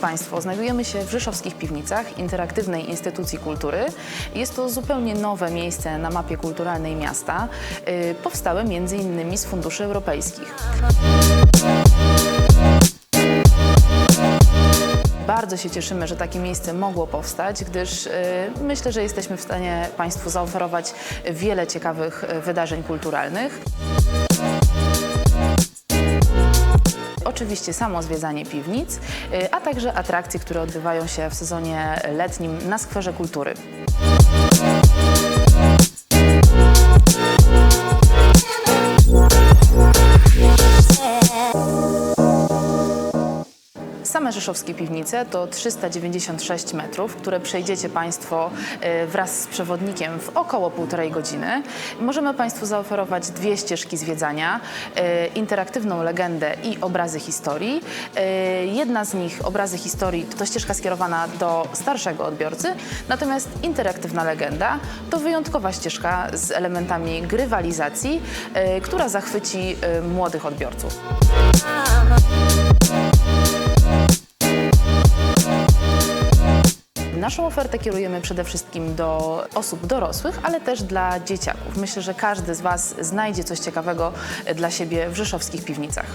Państwo, znajdujemy się w Rzeszowskich Piwnicach, interaktywnej instytucji kultury. Jest to zupełnie nowe miejsce na mapie kulturalnej miasta, y, powstałe m.in. z funduszy europejskich. Bardzo się cieszymy, że takie miejsce mogło powstać, gdyż y, myślę, że jesteśmy w stanie Państwu zaoferować wiele ciekawych y, wydarzeń kulturalnych. Oczywiście samo zwiedzanie piwnic, y, a także atrakcje, które odbywają się w sezonie letnim na Skwerze Kultury. Same rzeszowskie piwnice to 396 metrów, które przejdziecie Państwo y, wraz z przewodnikiem w około półtorej godziny. Możemy Państwu zaoferować dwie ścieżki zwiedzania, y, interaktywną legendę i obrazy historii. Y, Jedna z nich, obrazy historii, to ścieżka skierowana do starszego odbiorcy, natomiast interaktywna legenda to wyjątkowa ścieżka z elementami grywalizacji, która zachwyci młodych odbiorców. Naszą ofertę kierujemy przede wszystkim do osób dorosłych, ale też dla dzieciaków. Myślę, że każdy z Was znajdzie coś ciekawego dla siebie w rzeszowskich piwnicach.